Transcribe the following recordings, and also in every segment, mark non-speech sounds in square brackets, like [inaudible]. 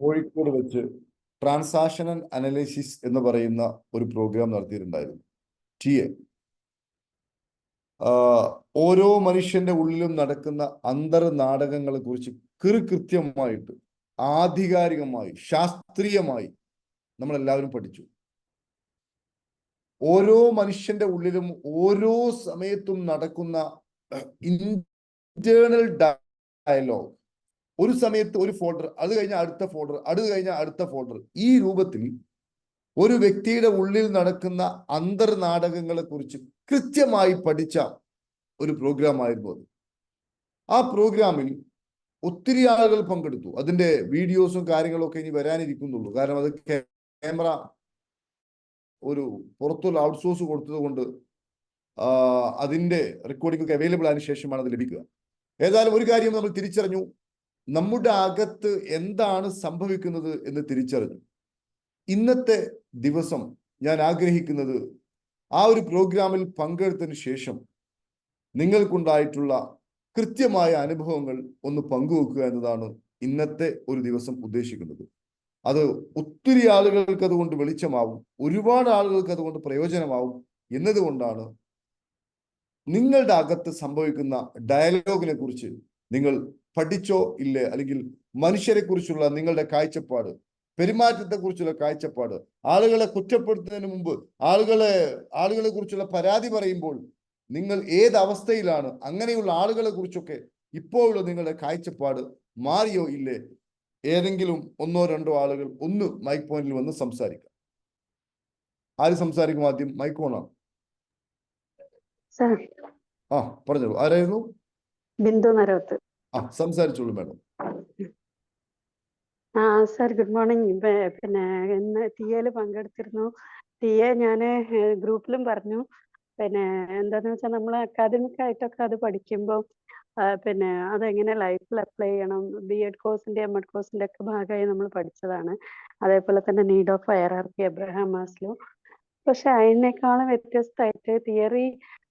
കോഴിക്കോട് വെച്ച് transactional analysis എന്ന് പറയുന്ന ഒരു പ്രോഗ്രാം നടത്തിയിട്ടുണ്ടായിരുന്നു. T A. ഓരോ മനുഷ്യന്റെ ഉള്ളിലും നടക്കുന്ന അന്തർനാടകങ്ങളെ കുറിച്ച് കൃത്യമായിട്ട് ആധികാരികമായി ശാസ്ത്രീയമായി നമ്മൾ എല്ലാവരും പഠിച്ചു. ഓരോ മനുഷ്യന്റെ ഉള്ളിലും ഓരോ സമയത്തും നടക്കുന്ന ഇന്റേണൽ ഡയലോഗ് ഒരു സമയത്ത് ഒരു ഫോൾഡർ അത് കഴിഞ്ഞ അടുത്ത ഫോൾഡർ അത് കഴിഞ്ഞ അടുത്ത ഫോൾഡർ ഈ രൂപത്തിൽ ഒരു വ്യക്തിയുടെ ഉള്ളിൽ നടക്കുന്ന അന്തർനാടകങ്ങളെ കുറിച്ച് കൃത്യമായി പഠിച്ച ഒരു പ്രോഗ്രാം ആയിരുന്നു അത്. ആ പ്രോഗ്രാമിൽ ഒത്തിരി ആളുകൾ പങ്കെടുത്തു. അതിന്റെ വീഡിയോസും കാര്യങ്ങളൊക്കെ ഇനി വരാനിരിക്കുന്നുള്ളൂ. കാരണം അത് ക്യാമറ ഒരു പുറത്തുള്ള ഔട്ട്സോഴ്സ് കൊടുത്തത് കൊണ്ട് അതിന്റെ റെക്കോർഡിംഗ് ഒക്കെ അവൈലബിൾ ആയതിനു ശേഷമാണ് അത് ലഭിക്കുക. ഏതായാലും ഒരു കാര്യം നമ്മൾ തിരിച്ചറിഞ്ഞു. നമ്മുടെ അകത്ത് എന്താണ് സംഭവിക്കുന്നത് എന്ന് തിരിച്ചറിഞ്ഞു. ഇന്നത്തെ ദിവസം ഞാൻ ആഗ്രഹിക്കുന്നത് ആ ഒരു പ്രോഗ്രാമിൽ പങ്കെടുത്തതിന് ശേഷം നിങ്ങൾക്കുണ്ടായിട്ടുള്ള കൃത്യമായ അനുഭവങ്ങൾ ഒന്ന് പങ്കുവെക്കുക എന്നതാണ് ഇന്നത്തെ ഒരു ദിവസം ഉദ്ദേശിക്കുന്നത്. അത് ഒത്തിരി ആളുകൾക്ക് അതുകൊണ്ട് വെളിച്ചമാവും ഒരുപാട് ആളുകൾക്ക് അതുകൊണ്ട് പ്രയോജനമാവും എന്നതുകൊണ്ടാണ് നിങ്ങളുടെ അകത്ത് സംഭവിക്കുന്ന ഡയലോഗിനെ കുറിച്ച് നിങ്ങൾ പഠിച്ചോ ഇല്ലേ? അല്ലെങ്കിൽ മനുഷ്യരെ കുറിച്ചുള്ള നിങ്ങളുടെ കാഴ്ചപ്പാട് പെരുമാറ്റത്തെ കുറിച്ചുള്ള കാഴ്ചപ്പാട് ആളുകളെ കുറ്റപ്പെടുത്തുന്നതിന് മുമ്പ് ആളുകളെ ആളുകളെ കുറിച്ചുള്ള പരാതി പറയുമ്പോൾ നിങ്ങൾ ഏത് അവസ്ഥയിലാണ്? അങ്ങനെയുള്ള ആളുകളെ കുറിച്ചൊക്കെ ഇപ്പോഴുള്ള നിങ്ങളുടെ കാഴ്ചപ്പാട് മാറിയോ ഇല്ലേ? ഏതെങ്കിലും ഒന്നോ രണ്ടോ ആളുകൾ ഒന്ന് മൈക്ക് പോയിന്റിൽ വന്ന് സംസാരിക്കാം. ആര് സംസാരിക്കും ആദ്യം? മൈക്ക് ഓണാണ് ആ പറഞ്ഞോളൂ. ആരായിരുന്നു? ബിന്ദു നരോത്ത്. ആ സംസാരിച്ചോളൂ മാഡം. ആ സാർ ഗുഡ് മോർണിംഗ്. പിന്നെ ഇന്ന് ടി എയിൽ പങ്കെടുത്തിരുന്നു. ടി എ ഞാൻ ഗ്രൂപ്പിലും പറഞ്ഞു. പിന്നെ എന്താന്ന് വെച്ചാൽ നമ്മൾ അക്കാദമിക് ആയിട്ടൊക്കെ അത് പഠിക്കുമ്പോൾ പിന്നെ അതെങ്ങനെ ലൈഫിൽ അപ്ലൈ ചെയ്യണം ബി എഡ് കോഴ്സിന്റെ എം എഡ് കോഴ്സിന്റെ ഒക്കെ ഭാഗമായി നമ്മൾ പഠിച്ചതാണ്. അതേപോലെ തന്നെ need of hierarchy Abraham Maslow. പക്ഷെ അതിനേക്കാളും വ്യത്യസ്തമായിട്ട് തിയറി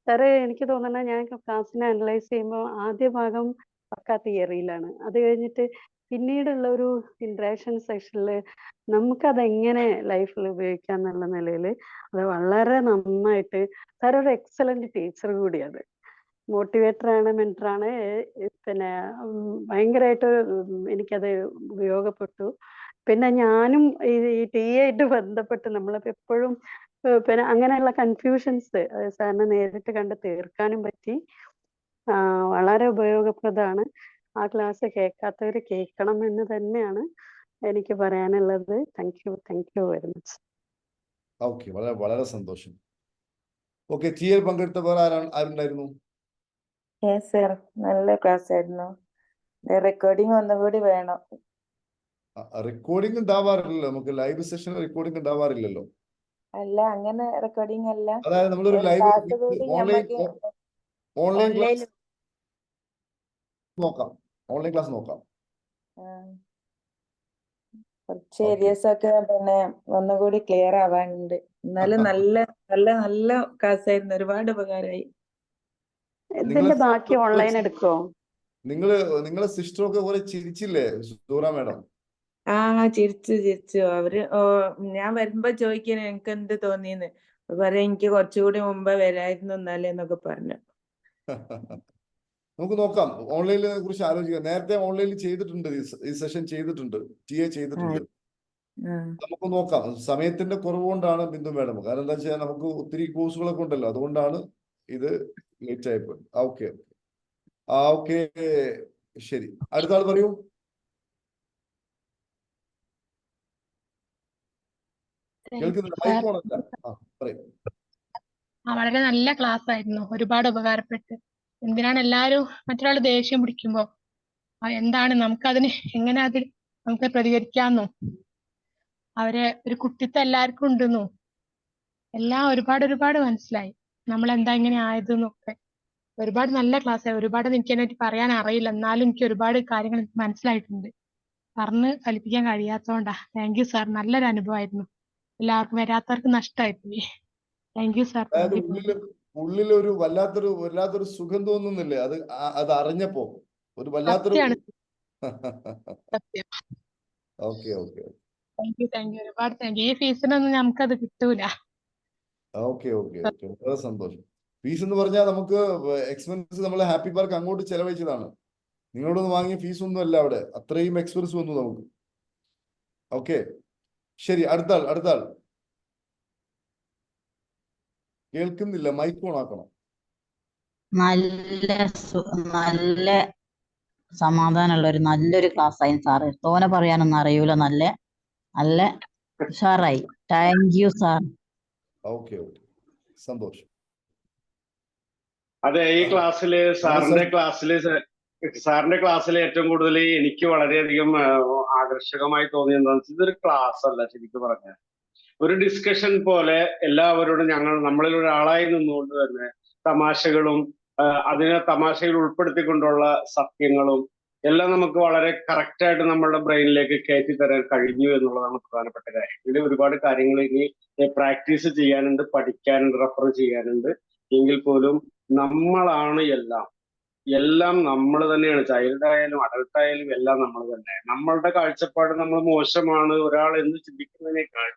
സാറ് എനിക്ക് തോന്നുന്നത് ഞാൻ ക്ലാസ്സിനെ അനലൈസ് ചെയ്യുമ്പോൾ ആദ്യ ഭാഗം പക്ക തിയറിയിലാണ്. അത് കഴിഞ്ഞിട്ട് പിന്നീടുള്ള ഒരു ഇന്ററാക്ഷൻ സെഷനിൽ അത് എങ്ങനെ ലൈഫിൽ ഉപയോഗിക്കാം എന്നുള്ള നിലയിൽ അത് വളരെ നന്നായിട്ട് സാർ ഒരു എക്സലന്റ് ടീച്ചർ ആണ് മെന്റർ ആണ്. പിന്നെ ഭയങ്കരമായിട്ട് എനിക്കത് ഉപയോഗപ്പെട്ടു. പിന്നെ ഞാനും ഈ ടി ആയിട്ട് ബന്ധപ്പെട്ട് നമ്മളിപ്പോ എപ്പോഴും പിന്നെ അങ്ങനെയുള്ള കൺഫ്യൂഷൻസ് സാറിനെ നേരിട്ട് കണ്ട് തീർക്കാനും പറ്റി. വളരെ ഉപയോഗപ്രദമാണ്. ആ ക്ലാസ് കേൾക്കാത്തവര് കേൾക്കണം എന്ന് തന്നെയാണ് എനിക്ക് പറയാനുള്ളത്. Thank you thank you very much okay വളരെ വളരെ സന്തോഷം. ഓക്കെ ടിഎൽ പങ്കെടുത്തവർ പങ്കെടുത്ത വേറെ ആരാണ് ആരുണ്ടായിരുന്നു? സർ നല്ല ക്ലാസ് ആയിരുന്നു. റെക്കോർഡിംഗ് ഒന്നുകൂടി വേണം. റെക്കോർഡിംഗ് ഉണ്ടാവാറില്ലല്ലോ. നമുക്ക് ലൈവ് സെഷൻ റെക്കോർഡിംഗ് ഉണ്ടാവാറില്ലല്ലോ. അല്ല അങ്ങനെ റെക്കോർഡിംഗ് അല്ല. അതായത് നമ്മൾ ഒരു ലൈവ് ഓൺലൈൻ ഓൺലൈൻ ക്ലാസ് നോക്കാം. ഓൺലൈൻ ക്ലാസ് നോക്കാം. കുറച്ച് ഏരിയസ് ഒക്കെ പിന്നെ ഒന്നുകൂടി ക്ലിയർ ആവാനുണ്ട്. എന്നാലും നല്ല നല്ല നല്ല ക്ലാസ് ആയിരുന്നു. ഒരുപാട് ഉപകാരമായി. ഇതിന്റെ ബാക്കി ഓൺലൈൻ എടുക്കോ നിങ്ങൾ നിങ്ങളെ സിസ്റ്റർ ഒക്കെ കുറെ ചിരിച്ചില്ലേ? സൂറ മാഡം. ആ ചിരിച്ചു ചിരിച്ചു. അവർ ഓ ഞാൻ വരുമ്പോ ചോദിക്കാൻ എനിക്ക് എന്ത് തോന്നിന്ന് പറയാ എനിക്ക് കുറച്ചുകൂടി മുമ്പേ വരായിരുന്നു എന്നാലേ എന്നൊക്കെ പറഞ്ഞു. [laughs] നമുക്ക് നോക്കാം. ഓൺലൈനിനെ കുറിച്ച് ആലോചിക്കാം. നേരത്തെ ഓൺലൈനിൽ ചെയ്തിട്ടുണ്ട്. ഈ സെഷൻ ചെയ്തിട്ടുണ്ട്. ടി എ ചെയ്തിട്ടുണ്ട്. നമുക്ക് നോക്കാം. സമയത്തിന്റെ കുറവ് കൊണ്ടാണ് ബിന്ദു മേഡം. കാരണം എന്താ വെച്ചാൽ നമുക്ക് ഒത്തിരി കോഴ്സുകളൊക്കെ ഉണ്ടല്ലോ. അതുകൊണ്ടാണ് ഇത് ലേറ്റ് ആയിപ്പോയി ഓക്കെ. ആ ഓക്കെ. ശരി. അടുത്ത ആൾ പറയൂ. വളരെ നല്ല ക്ലാസ് ആയിരുന്നു ഒരുപാട് ഉപകാരപ്പെട്ട്. എന്തിനാണ് എല്ലാരും മറ്റൊരാൾ ദേഷ്യം പിടിക്കുമ്പോ? എന്താണ് നമുക്കതിന് എങ്ങനെ അത് നമുക്ക് പ്രതികരിക്കാന്നോ അവരെ ഒരു കുട്ടിത്തം എല്ലാവർക്കും ഉണ്ടെന്നോ? എല്ലാം ഒരുപാട് ഒരുപാട് മനസ്സിലായി. നമ്മൾ എന്താ ഇങ്ങനെ ആയതെന്നൊക്കെ. ഒരുപാട് നല്ല ക്ലാസ് ആയി ഒരുപാട് എനിക്ക് അതിനെ പറയാൻ അറിയില്ല. എന്നാലും എനിക്ക് ഒരുപാട് കാര്യങ്ങൾ മനസ്സിലായിട്ടുണ്ട്. പറഞ്ഞ് ഫലിപ്പിക്കാൻ കഴിയാത്തതുകൊണ്ടാ. താങ്ക് യു സാർ നല്ലൊരു അനുഭവമായിരുന്നു. എല്ലാവർക്കും വരാത്തവർക്ക് നഷ്ടമായിപ്പോയി താങ്ക് യു സാർ ഉള്ളിൽ ഒരു വല്ലാത്തൊരു വല്ലാത്തൊരു സുഖം തോന്നുന്നില്ലേ? അത് അത് അറിഞ്ഞപ്പോ ഒരു വല്ലാത്തൊരു ഓക്കെ [laughs] ഓക്കെ. ഒരുപാട് താങ്ക് ഈ ഫീസിനൊന്നും നമുക്കത് കിട്ടൂല. ഓക്കെ ഓക്കെ വളരെ സന്തോഷം. ഫീസ് എന്ന് പറഞ്ഞാൽ നമുക്ക് എക്സ്പെൻസ് നമ്മൾ ഹാപ്പി പാർക്ക് അങ്ങോട്ട് ചെലവഴിച്ചതാണ്. നിങ്ങളോടൊന്ന് വാങ്ങിയ ഫീസ് ഒന്നും അല്ല അവിടെ. അത്രയും എക്സ്പെൻസ് വന്നു നമുക്ക്. ഓക്കെ. ശരി അടുത്ത ആൾ അടുത്ത ആൾ കേൾക്കുന്നില്ല. മൈക്ക് ഓൺ ആക്കണം. നല്ല നല്ല സമാധാനമുള്ള ഒരു നല്ലൊരു ക്ലാസ് ആയി സാറ് തോനെ പറയാനൊന്നും അറിയൂല. നല്ല നല്ല ഉഷാറായി. Thank you sir okay okay സന്തോഷം. അതെ ഈ ക്ലാസ്സിൽ സാറിന്റെ ക്ലാസ്സിൽ സാറിന്റെ ക്ലാസ്സിൽ ഏറ്റവും കൂടുതൽ എനിക്ക് വളരെയധികം ആകർഷകമായി തോന്നിയത് എന്താണെന്ന് വെച്ചാൽ ഇതൊരു ക്ലാസ് അല്ല ശരിക്കും പറഞ്ഞാൽ ഒരു ഡിസ്കഷൻ പോലെ എല്ലാവരോടും ഞങ്ങൾ നമ്മളിൽ ഒരാളായി നിന്നുകൊണ്ട് തന്നെ തമാശകളും അതിനെ തമാശയിൽ ഉൾപ്പെടുത്തിക്കൊണ്ടുള്ള സത്യങ്ങളും എല്ലാം നമുക്ക് വളരെ കറക്റ്റ് ആയിട്ട് നമ്മളുടെ ബ്രെയിനിലേക്ക് കയറ്റി തരാൻ കഴിഞ്ഞു എന്നുള്ളതാണ് പ്രധാനപ്പെട്ട കാര്യം. ഇതിൽ ഒരുപാട് കാര്യങ്ങൾ ഇനി പ്രാക്ടീസ് ചെയ്യാനുണ്ട് പഠിക്കാനുണ്ട് റെഫർ ചെയ്യാനുണ്ട്. എങ്കിൽ പോലും നമ്മളാണ് എല്ലാം. എല്ലാം നമ്മൾ തന്നെയാണ്. ചൈൽഡ് ആയാലും ആയാലും എല്ലാം നമ്മൾ തന്നെ. നമ്മളുടെ കാഴ്ചപ്പാട് നമ്മൾ മോശമാണ്. ഒരാൾ എന്ന് ചിന്തിക്കുന്നതിനേക്കാൾ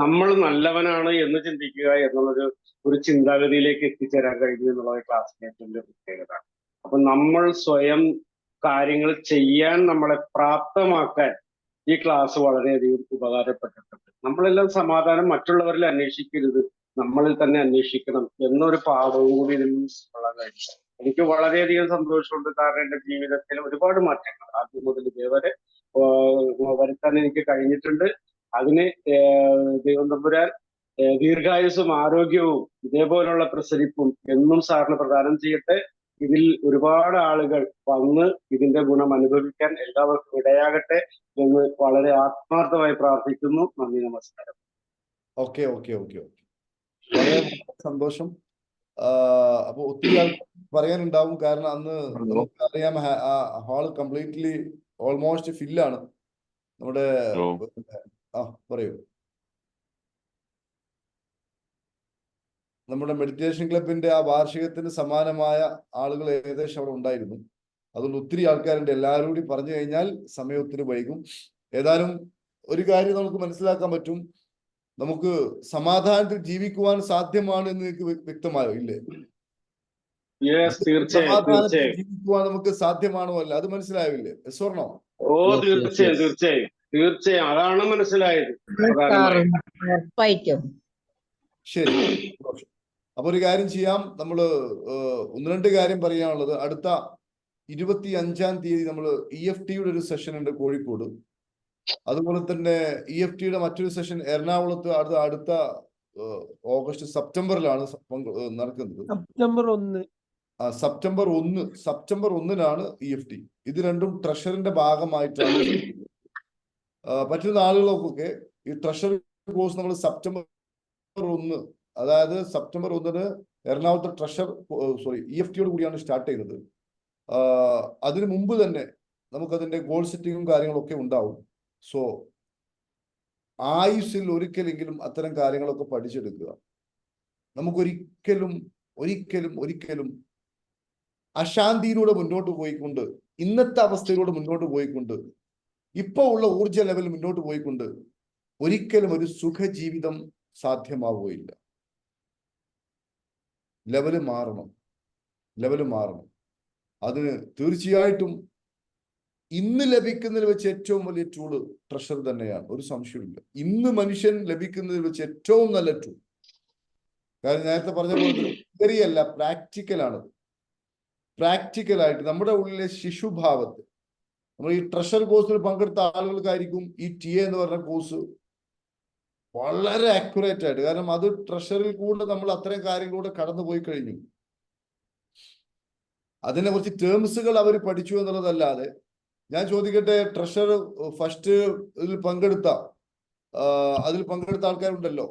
നമ്മൾ നല്ലവനാണ് എന്ന് ചിന്തിക്കുക എന്നുള്ളൊരു ഒരു ചിന്താഗതിയിലേക്ക് എത്തിച്ചേരാൻ കഴിഞ്ഞു എന്നുള്ളത് ക്ലാസ്സിലെ ഏറ്റവും പ്രത്യേകത. അപ്പൊ നമ്മൾ സ്വയം കാര്യങ്ങൾ ചെയ്യാൻ നമ്മളെ പ്രാപ്തമാക്കാൻ ഈ ക്ലാസ് വളരെയധികം ഉപകാരപ്പെട്ടിട്ടുണ്ട്. നമ്മളെല്ലാം സമാധാനം മറ്റുള്ളവരിൽ അന്വേഷിക്കരുത്. നമ്മളിൽ തന്നെ അന്വേഷിക്കണം എന്നൊരു പാഠവും കൂടി ഇതിൽ ഉള്ള കഴിഞ്ഞു എനിക്ക് വളരെയധികം സന്തോഷമുണ്ട് കാരണം എന്റെ ജീവിതത്തിൽ ഒരുപാട് മാറ്റങ്ങൾ ആദ്യം മുതൽ ഇതേവരെ വരുത്താൻ എനിക്ക് കഴിഞ്ഞിട്ടുണ്ട്. അതിന് ദൈവം തമ്പുരാൻ ദീർഘായുസും ആരോഗ്യവും ഇതേപോലുള്ള പ്രസരിപ്പും എന്നും സാറിന് പ്രദാനം ചെയ്യട്ടെ. ഇതിൽ ഒരുപാട് ആളുകൾ വന്ന് ഇതിന്റെ ഗുണം അനുഭവിക്കാൻ എല്ലാവർക്കും ഇടയാകട്ടെ എന്ന് വളരെ ആത്മാർത്ഥമായി പ്രാർത്ഥിക്കുന്നു. നന്ദി നമസ്കാരം. Okay okay okay okay. സന്തോഷം. അപ്പൊ ഒത്തിരി പറയാനുണ്ടാവും. കാരണം അന്ന് അറിയാം ഹാൾ കംപ്ലീറ്റ്ലി ഓൾമോസ്റ്റ് ഫില്ലാണ്. നമ്മുടെ. ആ പറയൂ. നമ്മുടെ മെഡിറ്റേഷൻ ക്ലബിന്റെ ആ വാർഷികത്തിന് സമാനമായ ആളുകൾ ഏകദേശം അവിടെ ഉണ്ടായിരുന്നു. അതുകൊണ്ട് ഒത്തിരി ആൾക്കാരുണ്ട്. എല്ലാവരും കൂടി പറഞ്ഞു കഴിഞ്ഞാൽ സമയം ഒത്തിരി വൈകും. ഏതായാലും ഒരു കാര്യം നമുക്ക് മനസ്സിലാക്കാൻ പറ്റും. നമുക്ക് സമാധാനത്തിൽ ജീവിക്കുവാൻ സാധ്യമാണ് എന്ന് നിങ്ങൾക്ക് വ്യക്തമായോ? ഇല്ലേ? സമാധാനത്തിൽ ജീവിക്കുവാൻ നമുക്ക് സാധ്യമാണോ അല്ല? അത് മനസ്സിലായോ ഇല്ലേ? സ്വർണോ ഓ തീർച്ചയായും തീർച്ചയായും. തീർച്ചയായും. അതാണ് മനസ്സിലായത്. ശരി. അപ്പൊ ഒരു കാര്യം ചെയ്യാം. നമ്മൾ ഒന്ന് രണ്ട് കാര്യം പറയാനുള്ളത്. അടുത്ത ഇരുപത്തി അഞ്ചാം തീയതി നമ്മൾ ഇ എഫ് ടിയുടെ ഒരു സെഷൻ ഉണ്ട് കോഴിക്കോട്. അതുപോലെ തന്നെ ഇ എഫ് ടിയുടെ മറ്റൊരു സെഷൻ എറണാകുളത്ത് അടുത്ത അടുത്ത ഓഗസ്റ്റ് സെപ്റ്റംബറിലാണ് നടക്കുന്നത്. സെപ്റ്റംബർ ഒന്ന്. സെപ്റ്റംബർ ഒന്ന് സെപ്റ്റംബർ ഒന്നിനാണ് ഇ എഫ് ടി ഇത് രണ്ടും ട്രഷറിന്റെ ഭാഗമായിട്ടാണ് പറ്റുന്ന ആളുകൾക്കൊക്കെ ഈ ട്രഷറി കോഴ്സ് നമ്മൾ സെപ്റ്റംബർ ഒന്ന് അതായത് സെപ്റ്റംബർ ഒന്നിന് എറണാകുളത്തെ ട്രഷർ സോറി ഇ എഫ് ടിയോട് കൂടിയാണ് സ്റ്റാർട്ട് ചെയ്തത് അതിന് മുമ്പ് തന്നെ നമുക്കതിന്റെ ഗോൾ സെറ്റിങ്ങും കാര്യങ്ങളൊക്കെ ഉണ്ടാവും. സോ ആയുസ്സിൽ ഒരിക്കലെങ്കിലും അത്തരം കാര്യങ്ങളൊക്കെ പഠിച്ചെടുക്കുക. നമുക്കൊരിക്കലും ഒരിക്കലും ഒരിക്കലും അശാന്തിയിലൂടെ മുന്നോട്ട് പോയിക്കൊണ്ട് ഇന്നത്തെ അവസ്ഥയിലൂടെ മുന്നോട്ട് പോയിക്കൊണ്ട് ഇപ്പൊ ഉള്ള ഊർജ ലെവൽ മുന്നോട്ട് പോയിക്കൊണ്ട് ഒരിക്കലും ഒരു സുഖജീവിതം സാധ്യമാവുകയില്ല. ലെവൽ മാറണം. ലെവൽ മാറണം. അതിന് തീർച്ചയായിട്ടും ഇന്ന് ലഭിക്കുന്നതിൽ വെച്ച് ഏറ്റവും വലിയ ടൂൾ ട്രഷർ തന്നെയാണ്. ഒരു സംശയമില്ല ഇന്ന് മനുഷ്യൻ ലഭിക്കുന്നതിൽ വെച്ച് ഏറ്റവും നല്ല ടൂൾ കാരണം നേരത്തെ പറഞ്ഞ പോലെ തിയറി അല്ല പ്രാക്ടിക്കൽ ആണ്. പ്രാക്ടിക്കൽ ആയിട്ട് നമ്മുടെ ഉള്ളിലെ ശിശുഭാവത്തെ നമ്മൾ ഈ ട്രഷർ കോഴ്സിൽ പങ്കെടുത്ത ആളുകൾക്കായിരിക്കും ഈ ടി എ എന്ന് പറഞ്ഞ കോഴ്സ് വളരെ അക്യുറേറ്റ് ആയിട്ട്. കാരണം അത് ട്രഷറിൽ കൂടെ നമ്മൾ അത്രയും കാര്യങ്ങളിലൂടെ കടന്നു പോയി കഴിഞ്ഞു. അതിനെ കുറിച്ച് ടേംസുകൾ അവർ പഠിച്ചു എന്നുള്ളതല്ലാതെ ഞാൻ ചോദിക്കട്ടെ ട്രഷർ ഫസ്റ്റ് ഇതിൽ പങ്കെടുത്ത അതിൽ പങ്കെടുത്ത ആൾക്കാരുണ്ടല്ലോ?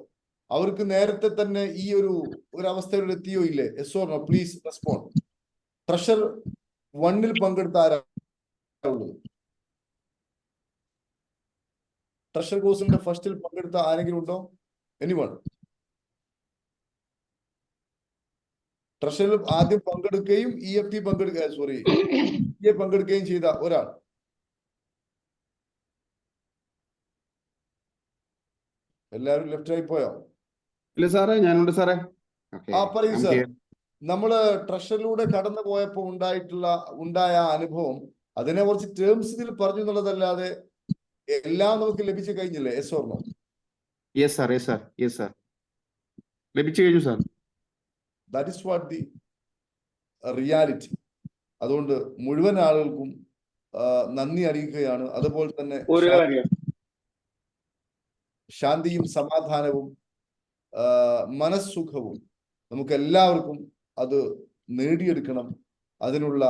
അവർക്ക് നേരത്തെ തന്നെ ഈ ഒരു ഒരു അവസ്ഥയിൽ എത്തിയോ ഇല്ലേ? Yes or no please respond treasure വണ്ണിൽ പങ്കെടുത്ത ആരാ? ഉള്ളത് ട്രഷർ കോഴ്സിന്റെ ഫസ്റ്റിൽ പങ്കെടുത്ത ആരെങ്കിലും ഉണ്ടോ? എനിവൺ ട്രഷറിൽ ആദ്യം പങ്കെടുക്കുകയും ഇ എഫ് ടി പങ്കെടുക്കുക സോറി പങ്കെടുക്കുകയും ചെയ്ത ഒരാൾ. എല്ലാവരും ലെഫ്റ്റ് ആയി പോയോ? ഇല്ല സാറേ ഞാനുണ്ട് സാറേ. ആ പറയൂ സാർ. നമ്മൾ ട്രഷറിലൂടെ കടന്നു പോയപ്പോ ഉണ്ടായിട്ടുള്ള ഉണ്ടായ അനുഭവം അതിനെ കുറച്ച് ടേംസ് ഇതിൽ പറഞ്ഞു എന്നുള്ളതല്ലാതെ എല്ലാം നമുക്ക് ലഭിച്ചു കഴിഞ്ഞില്ലേ? Yes or no yes sir yes sir yes sir ലഭിച്ചു കഴിഞ്ഞു sir that is what the reality അതുകൊണ്ട് മുഴുവൻ ആളുകൾക്കും നന്ദി അറിയിക്കുകയാണ്. അതുപോലെ തന്നെ ശാന്തിയും സമാധാനവും മനസ്സുഖവും നമുക്ക് എല്ലാവർക്കും അത് നേടിയെടുക്കണം. അതിനുള്ള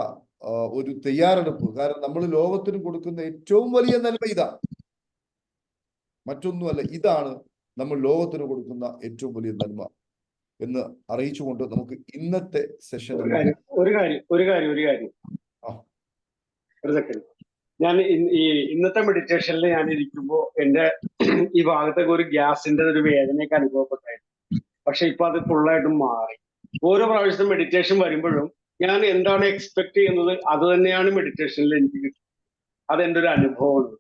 ഒരു തയ്യാറെടുപ്പ്. കാരണം നമ്മൾ ലോകത്തിന് കൊടുക്കുന്ന ഏറ്റവും വലിയ നന്മ ഇതാ. മറ്റൊന്നുമല്ല ഇതാണ് നമ്മൾ ലോകത്തിന് കൊടുക്കുന്ന ഏറ്റവും വലിയ നന്മ എന്ന് അറിയിച്ചുകൊണ്ട് നമുക്ക് ഇന്നത്തെ കാര്യം ഒരു കാര്യം ഒരു കാര്യം ഒരു കാര്യം. ഞാൻ ഈ ഇന്നത്തെ മെഡിറ്റേഷനിൽ ഞാൻ ഇരിക്കുമ്പോൾ എന്റെ ഈ ഭാഗത്തൊക്കെ ഒരു ഗ്യാസിന്റെ ഒരു വേദനയൊക്കെ അനുഭവപ്പെട്ടായിരുന്നു. പക്ഷെ ഇപ്പൊ അത് ഫുള്ളായിട്ടും മാറി. ഓരോ പ്രാവശ്യത്തെ മെഡിറ്റേഷൻ വരുമ്പോഴും ഞാൻ എന്താണ് എക്സ്പെക്ട് ചെയ്യുന്നത്? അത് തന്നെയാണ് മെഡിറ്റേഷനിൽ എനിക്ക് കിട്ടുന്നത്. അതെന്റെ ഒരു അനുഭവമാണ്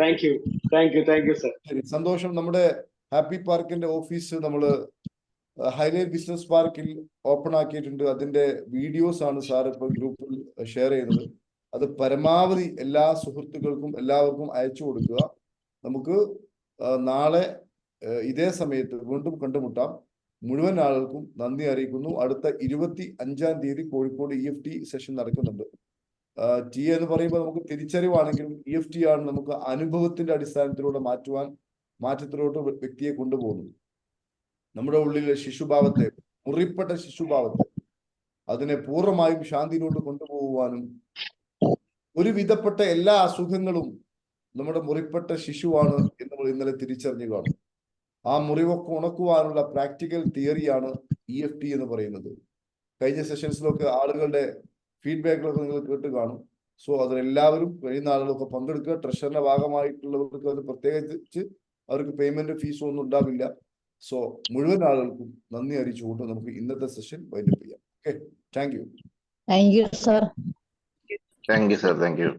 thank you thank you thank you sir സന്തോഷം. നമ്മുടെ ഹാപ്പി പാർക്കിന്റെ ഓഫീസ് നമ്മൾ ഹൈലൈറ്റ് ബിസിനസ് പാർക്കിൽ ഓപ്പൺ ആക്കിയിട്ടുണ്ട്. അതിന്റെ വീഡിയോസ് ആണ് സാർ ഇപ്പോൾ ഗ്രൂപ്പിൽ ഷെയർ ചെയ്യുന്നത്. അത് പരമാവധി എല്ലാ സുഹൃത്തുക്കൾക്കും എല്ലാവർക്കും അയച്ചു കൊടുക്കുക. നമുക്ക് നാളെ ഇതേ സമയത്ത് വീണ്ടും കണ്ടുമുട്ടാം. മുഴുവൻ ആളുകൾക്കും നന്ദി അറിയിക്കുന്നു. അടുത്ത ഇരുപത്തി അഞ്ചാം തീയതി Kozhikode E F T session നടക്കുന്നുണ്ട്. ടി എന്ന് പറയുമ്പോൾ നമുക്ക് തിരിച്ചറിവാണെങ്കിലും ഇ എഫ് ടി ആണ് നമുക്ക് അനുഭവത്തിന്റെ അടിസ്ഥാനത്തിലൂടെ മാറ്റുവാൻ മാറ്റത്തിലോട്ട് വ്യക്തിയെ കൊണ്ടുപോകുന്നത്. നമ്മുടെ ഉള്ളിലെ ശിശുഭാവത്തെ മുറിപ്പെട്ട ശിശുഭാവത്തെ അതിനെ പൂർണമായും ശാന്തിയിലോട്ട് കൊണ്ടുപോകുവാനും ഒരു വിധപ്പെട്ട എല്ലാ അസുഖങ്ങളും നമ്മുടെ മുറിപ്പെട്ട ശിശുവാണ് എന്ന് നമ്മൾ ഇന്നലെ തിരിച്ചറിഞ്ഞു കാണും. ആ മുറിവൊക്കെ ഉണക്കുവാനുള്ള പ്രാക്ടിക്കൽ തിയറിയാണ് ഇ എഫ് ടി എന്ന് പറയുന്നത്. കഴിഞ്ഞ സെഷൻസിലൊക്കെ ആളുകളുടെ ഫീഡ്ബാക്കുകളൊക്കെ നിങ്ങൾ കേട്ട് കാണും. സോ അതിലെല്ലാവരും കഴിയുന്ന ആളുകളൊക്കെ പങ്കെടുക്കുക ട്രഷറിന്റെ ഭാഗമായിട്ടുള്ളവർക്ക് അത് പ്രത്യേകിച്ച് അവർക്ക് പേയ്മെന്റ് ഫീസ് ഒന്നും ഉണ്ടാവില്ല. സോ മുഴുവൻ ആളുകൾക്കും നന്ദി അറിയിച്ചുകൊണ്ട് നമുക്ക് ഇന്നത്തെ സെഷൻ വൈൻഡപ്പ് ചെയ്യാം. Okay thank you thank you sir thank you sir thank you.